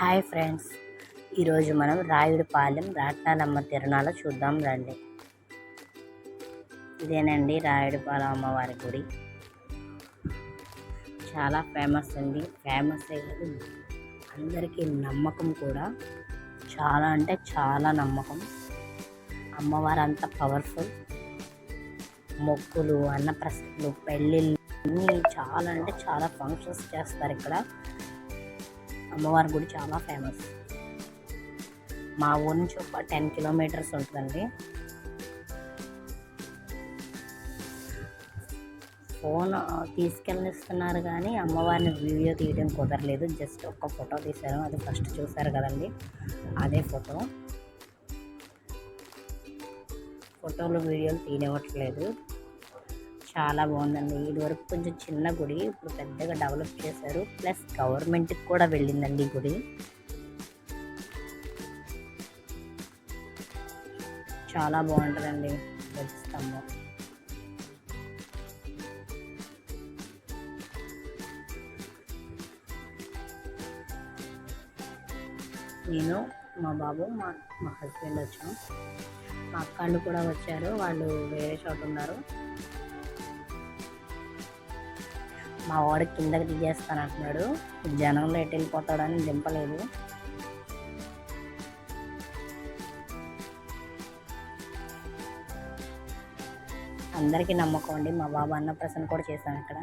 Hi friends. ఈరోజు మనం రాయుడిపాలెం రాట్నాలమ్మ తిరణాల చూద్దాం రండి. ఇదేనండి రాయుడిపాలెం అమ్మవారి గుడి. చాలా ఫేమస్ అండి. ఫేమస్ అయ్యేది అందరికీ నమ్మకం కూడా. చాలా అంటే చాలా నమ్మకం. అమ్మవారు అంత పవర్ఫుల్. మొక్కులు అన్నప్రసలు పెళ్ళిళ్ళు అన్నీ చాలా అంటే చాలా ఫంక్షన్స్ చేస్తారు ఇక్కడ. అమ్మవారి గుడి చాలా ఫేమస్ మా ఊరి నుంచి ఒక టెన్ కిలోమీటర్స్ ఉంటుందండి. ఫోన్ తీసుకెళ్ళిస్తున్నారు కానీ అమ్మవారిని వీడియో తీయడం కుదరలేదు. జస్ట్ ఒక్క ఫోటో తీశారు. అది ఫస్ట్ చూసారు కదండి. అదే ఫోటో ఫోటోలు వీడియోలు తీయనివ్వట్లేదు. చాలా బాగుందండి. ఇదివరకు కొంచెం చిన్న గుడి ఇప్పుడు పెద్దగా డెవలప్ చేశారు. ప్లస్ గవర్నమెంట్కి కూడా వెళ్ళిందండి ఈ గుడి. చాలా బాగుంటుందండి. స్తంభం నేను మా బాబు మా మా హస్బెండ్ వచ్చాం. మా అక్కళ్ళు కూడా వచ్చారు. వాళ్ళు వేరే చోట ఉన్నారు. మా వాడు కిందకి దిగేస్తాను అంటున్నాడు జనంలో ఎటు వెళ్ళిపోతాడని దింపలేదు. అందరికీ నమ్మకం అండి. మా బాబు అన్నప్రసన్న కూడా చేశాను ఇక్కడ.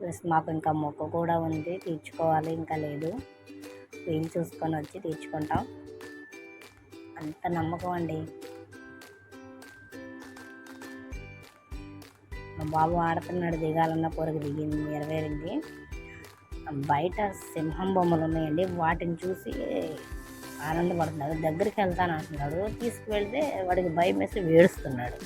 ప్లస్ మాకు ఇంకా మొక్క కూడా ఉంది. తీర్చుకోవాలి ఇంకా లేదు. వీలు చూసుకొని వచ్చి తీర్చుకుంటాం. అంత నమ్మకం అండి. బాబు ఆడుతున్నాడు దిగాలన్న కోరిక దిగింది నెరవేరింది. బయట సింహం బొమ్మలు ఉన్నాయండి. వాటిని చూసి ఆనందపడుతున్నాడు. దగ్గరికి వెళ్తాను అంటున్నాడు. తీసుకువెళ్తే వాడికి భయం వేసి వేడుస్తున్నాడు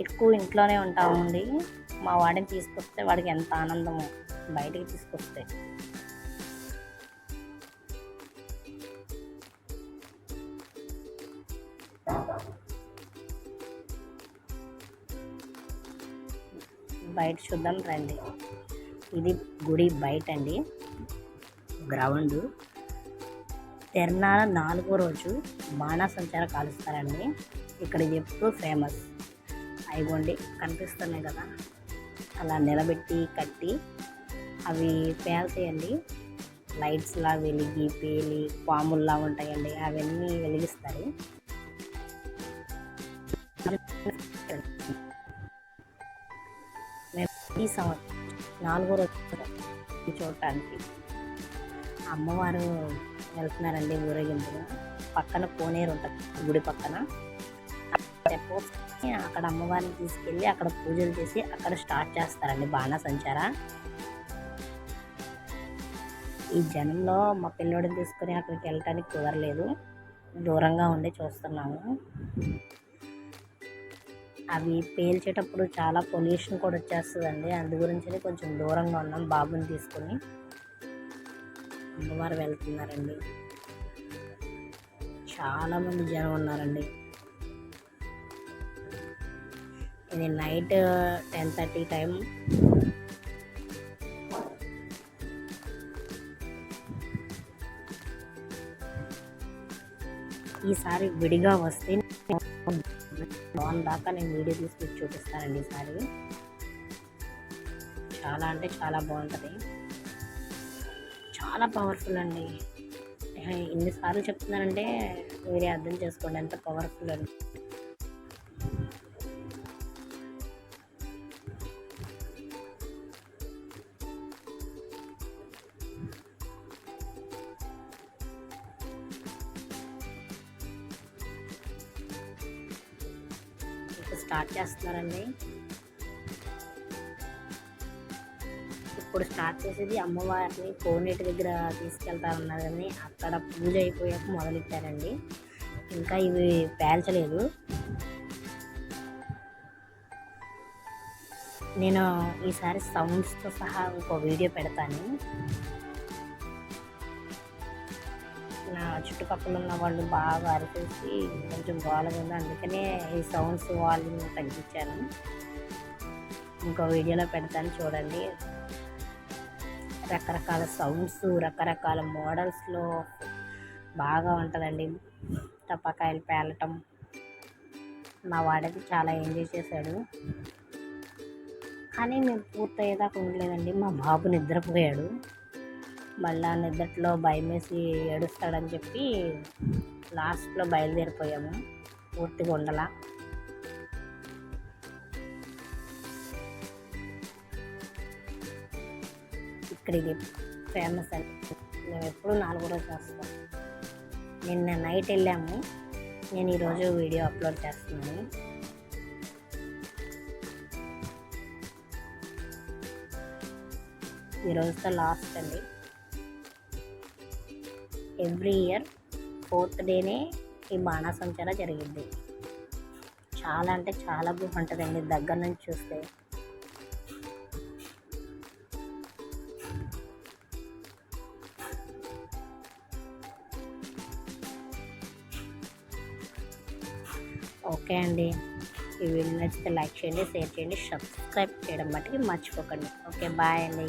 ఎక్కువ ఇంట్లోనే ఉంటామండి. మా వాడిని తీసుకొస్తే వాడికి ఎంత ఆనందమో బయటికి తీసుకొస్తే. బయట చూద్దాం రండి. ఇది గుడి బయట అండి గ్రౌండ్. తిరణాల నాలుగో రోజు బాణాసంచార కాలుస్తారండి. ఇక్కడ ఎప్పుడు ఫేమస్. అయిగోండి కనిపిస్తున్నాయి కదా. అలా నిలబెట్టి కట్టి అవి పేల్తాయండి లైట్స్లా వెలిగి పేలి పాముల్లా ఉంటాయండి. అవన్నీ వెలిగిస్తారు. మేము ఈ సంవత్సరం నాలుగో రోజు చూడటానికి అమ్మవారు వెళ్తున్నారండి ఊరేగింపుగా పక్కన కోనేరు ఉంటుంది గుడి పక్కన. చెప్పి అక్కడ అమ్మవారిని తీసుకెళ్ళి అక్కడ పూజలు చేసి అక్కడ స్టార్ట్ చేస్తారండి బాణసంచార. ఈ జనంలో మా పిల్లోడిని తీసుకుని అక్కడికి వెళ్ళటానికి కుదరలేదు. దూరంగా ఉండి చూస్తున్నాము. అవి పేల్చేటప్పుడు చాలా పొల్యూషన్ కూడా వచ్చేస్తుందండి. అందు గురించి కొంచెం దూరంగా ఉన్నాం బాబుని తీసుకుని. అమ్మవారు వెళ్తున్నారండి. చాలామంది జనం ఉన్నారండి. ఇది నైట్ టెన్ థర్టీ టైం ఈసారి విడిగా వస్తే వన్ దాకా నేను వీడియో తీసి చూపిస్తానండి ఈసారి. చాలా అంటే చాలా బాగుంటుంది. చాలా పవర్ఫుల్ అండి. ఎన్నిసార్లు చెప్తున్నానంటే మీరే అర్థం చేసుకోండి ఎంత పవర్ఫుల్ అని స్టార్ట్ చేస్తున్నారండి. ఇప్పుడు స్టార్ట్ చేసేది అమ్మవారిని కోనేటి దగ్గర తీసుకెళ్తారన్నారని అక్కడ పూజ అయిపోయాక మొదలెట్టారండి. ఇంకా ఇవి పేల్చలేదు. నేను ఈసారి సౌండ్స్తో సహా ఇంకో వీడియో పెడతాను. చుట్టుపక్కల ఉన్న వాళ్ళు బాగా అరిచేసి కొంచెం గోలగా ఉంది. అందుకనే ఈ సౌండ్స్ వాల్యూమ్ తగ్గించాను. ఇంకో వీడియోలో పెడతాను చూడండి. రకరకాల సౌండ్స్ రకరకాల మోడల్స్లో బాగా ఉంటుందండి. టపాకాయలు పేలటం. మా వాడైతే చాలా ఎంజాయ్ చేశాడు. కానీ మేము పూర్తయ్యేదాకా ఉండలేదండి. మా బాబు నిద్రపోయాడు. మళ్ళా నిద్రలో భయం వేసి ఏడుస్తాడని చెప్పి లాస్ట్లో బయలుదేరిపోయాము. పూర్తిగా ఉండలా. ఇక్కడ ఇది ఫేమస్ అండి మేము ఎప్పుడు నాలుగో రోజు వస్తాం. నిన్న నైట్ వెళ్ళాము. నేను ఈరోజు వీడియో అప్లోడ్ చేస్తున్నాను. ఈరోజుతో లాస్ట్ అండి. ఎవ్రీ ఇయర్ ఫోర్త్ డేనే ఈ బాణాసంచార జరిగింది. చాలా అంటే చాలా బాగుంటుందండి దగ్గర నుంచి చూస్తే. ఓకే అండి. ఈ వీడియో నచ్చితే లైక్ చేయండి షేర్ చేయండి సబ్స్క్రైబ్ చేయడం బట్టి మర్చిపోకండి. ఓకే బాయ్ అండి.